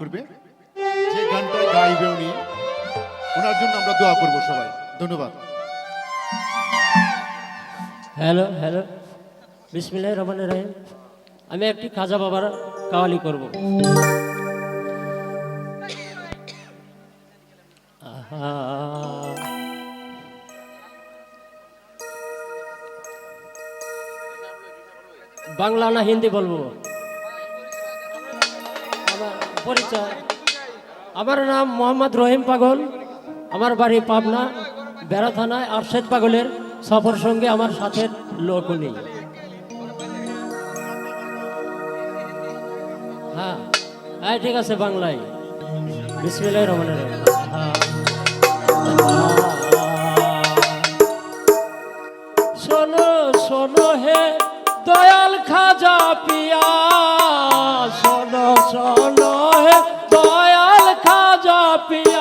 করবে। যে গানটা গাইবে উনি, ওনার জন্য আমরা দোয়া করব সবাই। ধন্যবাদ। Hello hello. বিসমিল্লাহ রহমান রাহিম। আমি একটি খাজা বাবার কাওয়ালি করব। বাংলা না হিন্দি বলব? পরিচয়। আমার নাম মোহাম্মদ রহিম পাগল। আমার বাড়ি পাবনা, বেড়া থানায় আরশেদ পাগলের সফর সঙ্গে আমার সাথে লোক নেই। হ্যাঁ হ্যাঁ ঠিক আছে, বাংলায়। বিসমিল্লাহ রহমান রহিম। শোনো শোনো হে দয়াল খাজা পিয়া। পাপিয়া